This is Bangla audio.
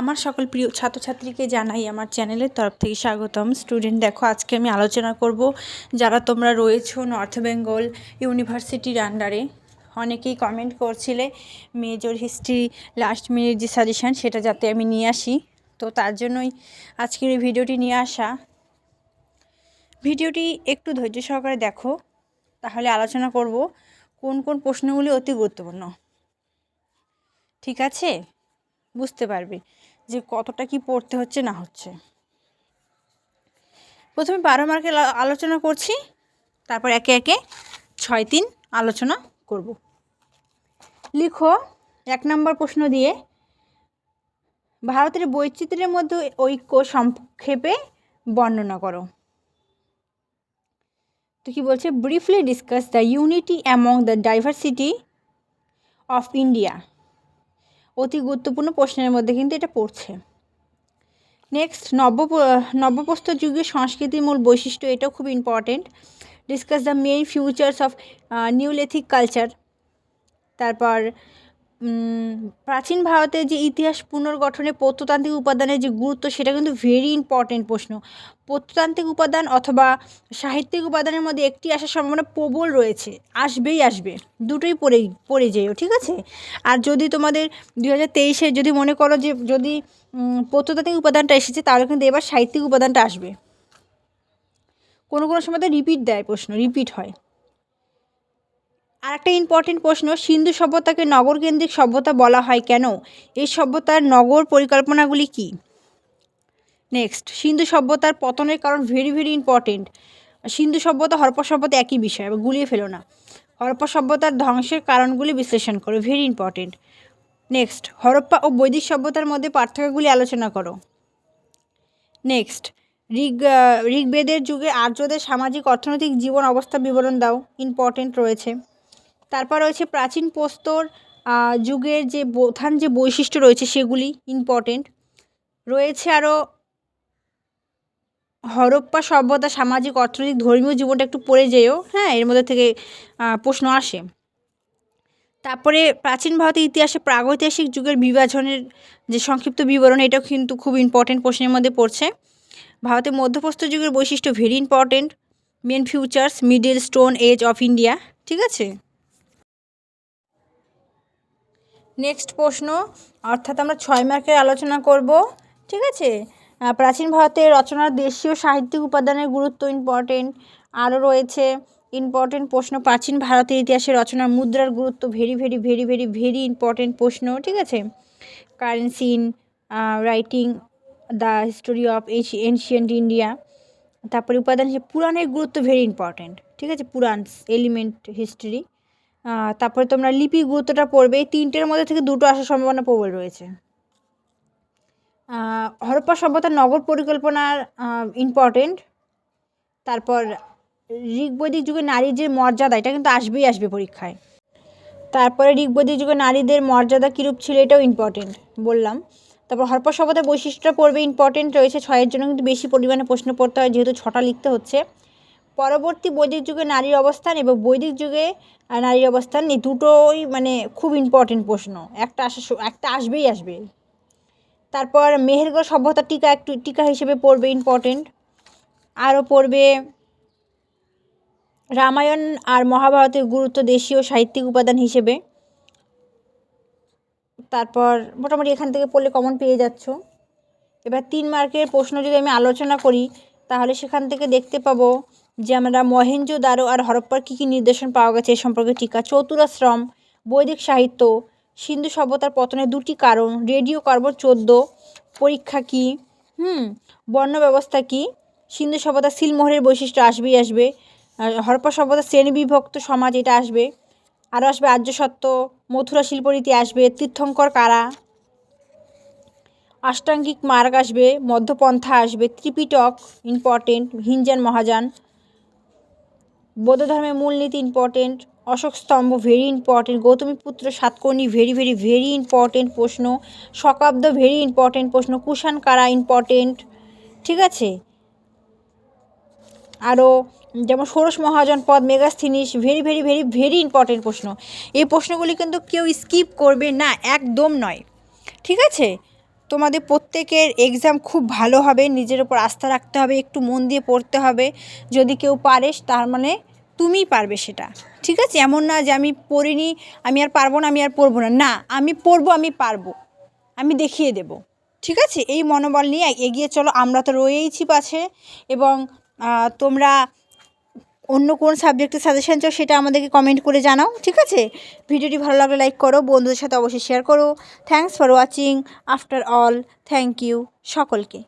আমার সকল প্রিয় ছাত্রছাত্রীকে জানাই আমার চ্যানেলের তরফ থেকে স্বাগতম। স্টুডেন্ট, দেখো আজকে আমি আলোচনা করব যারা তোমরা রয়েছো নর্থ বেঙ্গল ইউনিভার্সিটির আন্ডারে। অনেকেই কমেন্ট করছিলে মেজর হিস্ট্রি লাস্ট মিনিট যে সাজেশান সেটা যাতে আমি নিয়ে আসি। তো তার জন্যই আজকের এই ভিডিওটি নিয়ে আসা। ভিডিওটি একটু ধৈর্য সহকারে দেখো, তাহলে আলোচনা করব কোন কোন প্রশ্নগুলি অতি গুরুত্বপূর্ণ। ঠিক আছে? বুঝতে পারবে। যে কতটা কি পড়তে হচ্ছে, না হচ্ছে। প্রথমে বারো মার্কের আলোচনা করছি, তারপর একে একে ছয় তিন আলোচনা করব। লিখো এক নম্বর প্রশ্ন দিয়ে, ভারতের বৈচিত্র্যের মধ্যে ঐক্য সংক্ষেপে বর্ণনা করো। তো কি বলছে? Briefly discuss the unity among the diversity of India অতি গুরুত্বপূর্ণ প্রশ্নের মধ্যে কিন্তু এটা পড়ছে। নেক্সট নব্য নব্যপ্রস্তর যুগের সংস্কৃতির মূল বৈশিষ্ট্য এটাও খুব important discuss the main features of neolithic culture তারপর প্রাচীন ভারতের যে ইতিহাস পুনর্গঠনে প্রত্নতান্ত্রিক উপাদানের যে গুরুত্ব, সেটা কিন্তু ভেরি ইম্পর্টেন্ট প্রশ্ন। প্রত্নতান্ত্রিক উপাদান অথবা সাহিত্যিক উপাদানের মধ্যে একটি আসার সম্ভাবনা প্রবল রয়েছে। আসবেই আসবে। দুটোই পড়ে পড়ে যেও, ঠিক আছে? আর যদি তোমাদের দু হাজার তেইশে যদি মনে করো যে, যদি প্রত্নতান্ত্রিক উপাদানটা এসেছে, তাহলে কিন্তু এবার সাহিত্যিক উপাদানটা আসবে। কোনো কোনো সময় তো রিপিট দেয় প্রশ্ন রিপিট হয়। আর একটা ইম্পর্টেন্ট প্রশ্ন, সিন্ধু সভ্যতাকে নগরকেন্দ্রিক সভ্যতা বলা হয় কেন? এই সভ্যতার নগর পরিকল্পনাগুলি কী? নেক্সট সিন্ধু সভ্যতার পতনের কারণ ভেরি ভেরি ইম্পর্টেন্ট সিন্ধু সভ্যতা, হরপ্পা সভ্যতা একই বিষয় গুলিয়ে ফেলো না। হরপ্পা সভ্যতার ধ্বংসের কারণগুলি বিশ্লেষণ করো ভেরি ইম্পর্টেন্ট নেক্সট হরপ্পা ও বৈদিক সভ্যতার মধ্যে পার্থক্যগুলি আলোচনা করো। নেক্সট ঋগ ঋগ্বেদের যুগে আর্যদের সামাজিক, অর্থনৈতিক জীবন অবস্থা বিবরণ দাও ইম্পর্টেন্ট রয়েছে। তারপর রয়েছে প্রাচীন প্রস্তর যুগের যে প্রধান যে বৈশিষ্ট্য রয়েছে সেগুলি ইম্পর্টেন্ট রয়েছে আরও হরপ্পা সভ্যতা, সামাজিক, অর্থনৈতিক, ধর্মীয় জীবনটা একটু পড়ে যেও। হ্যাঁ এর মধ্যে থেকে প্রশ্ন আসে। তারপরে প্রাচীন ভারতের ইতিহাসে প্রাগৈতিহাসিক যুগের বিভাজনের যে সংক্ষিপ্ত বিবরণ, এটাও কিন্তু খুব ইম্পর্টেন্ট প্রশ্নের মধ্যে পড়ছে। ভারতের মধ্যপ্রস্তর যুগের বৈশিষ্ট্য very important main features middle stone age of India ঠিক আছে? নেক্সট প্রশ্ন, অর্থাৎ আমরা ছয় মার্কের আলোচনা করব, ঠিক আছে? প্রাচীন ভারতের রচনার দেশীয় সাহিত্যিক উপাদানের গুরুত্ব ইম্পর্টেন্ট আরও রয়েছে ইম্পর্টেন্ট প্রশ্ন, প্রাচীন ভারতের ইতিহাসে রচনার মুদ্রার গুরুত্ব very very very very very important প্রশ্ন, ঠিক আছে? Currency in writing the history of ancient India তারপরে উপাদান পুরাণের গুরুত্ব ভেরি ইম্পর্টেন্ট ঠিক আছে? পুরাণস এলিমেন্ট হিস্ট্রি তারপরে তোমরা লিপি গুরুত্বটা পড়বে। এই তিনটের মধ্যে থেকে দুটো আসার সম্ভাবনা প্রবল রয়েছে। হরপ্পা সভ্যতার নগর পরিকল্পনার ইম্পর্টেন্ট তারপর ঋগ্বৈদিক যুগে নারীর যে মর্যাদা, এটা কিন্তু আসবেই আসবে পরীক্ষায়। তারপরে ঋগ্বৈদিক যুগে নারীদের মর্যাদা কীরূপ ছিল, এটাও ইম্পর্টেন্ট বললাম। তারপর হরপ্পা সভ্যতার বৈশিষ্ট্যটা পড়বে ইম্পর্টেন্ট রয়েছে। ছয়ের জন্য কিন্তু বেশি পরিমাণে প্রশ্ন পড়তে হয়, যেহেতু ছটা লিখতে হচ্ছে। পরবর্তী বৈদিক যুগে নারীর অবস্থান এবং বৈদিক যুগে নারীর অবস্থান এই দুটোই মানে খুব ইম্পর্টেন্ট প্রশ্ন। একটা আসা একটা আসবেই আসবে। তারপর মেহেরগড় সভ্যতার টিকা একটু, টিকা হিসেবে পড়বে ইম্পর্টেন্ট আরও পড়বে রামায়ণ আর মহাভারতের গুরুত্ব দেশীয় সাহিত্যিক উপাদান হিসেবে। তারপর মোটামুটি এখান থেকে পড়লে কমন পেয়ে যাচ্ছ। এবার তিন মার্কের প্রশ্ন যদি আমি আলোচনা করি, তাহলে সেখান থেকে দেখতে পাবো যে আমরা মহেঞ্জো দারো আর হরপ্পার কী কী নির্দেশন পাওয়া গেছে এ সম্পর্কে টিকা চতুরাশ্রম বৈদিক সাহিত্য, সিন্ধু সভ্যতার পতনের দুটি কারণ, রেডিও কার্বন চোদ্দ, পরীক্ষা কী, হুম, বর্ণ ব্যবস্থা কী, সিন্ধু সভ্যতা সিলমোহরের বৈশিষ্ট্য আসবেই আসবে হরপ্পা সভ্যতা শ্রেণীবিভক্ত সমাজ, এটা আসবে আরও আসবে আর্য সত্য, মথুরা শিল্পরীতি আসবে, তীর্থঙ্কর কারা অষ্টাঙ্গিক মার্গ আসবে, মধ্যপন্থা আসবে, ত্রিপিটক ইম্পর্টেন্ট হিনজান মহাযান বৌদ্ধ ধর্মের মূলনীতি ইম্পর্টেন্ট অশোক স্তম্ভ very important Gautami Putra Satakarni very very very important প্রশ্ন, শকাব্দ ভেরি ইম্পর্টেন্ট প্রশ্ন, কুষাণ কারা ইম্পর্টেন্ট ঠিক আছে? আরও যেমন ষোড়শ মহাজন পদ, Megasthenes very very very very important প্রশ্ন। এই প্রশ্নগুলি কিন্তু কেউ স্কিপ করবে না, একদম নয়। ঠিক আছে? তোমাদের প্রত্যেকের এক্সাম খুব ভালো হবে, নিজের ওপর আস্থা রাখতে হবে, একটু মন দিয়ে পড়তে হবে। যদি কেউ পারে, তার মানে তুমিই পারবে সেটা। ঠিক আছে? এমন না যে আমি পড়িনি, আমি আর পারব না, আমি আর পড়ব না। না, আমি পড়ব, আমি পারব। আমি দেখিয়ে দেব। ঠিক আছে? এই মনোবল নিয়ে এগিয়ে চলো। আমরা তো রয়েইছি পাশে এবং তোমরা অন্য কোন সাবজেক্টের সাজেশান চাও সেটা আমাদেরকে কমেন্ট করে জানাও, ঠিক আছে? ভিডিওটি ভালো লাগলে লাইক করো, বন্ধুদের সাথে অবশ্যই শেয়ার করো। Thanks for watching after all thank you সকলকে।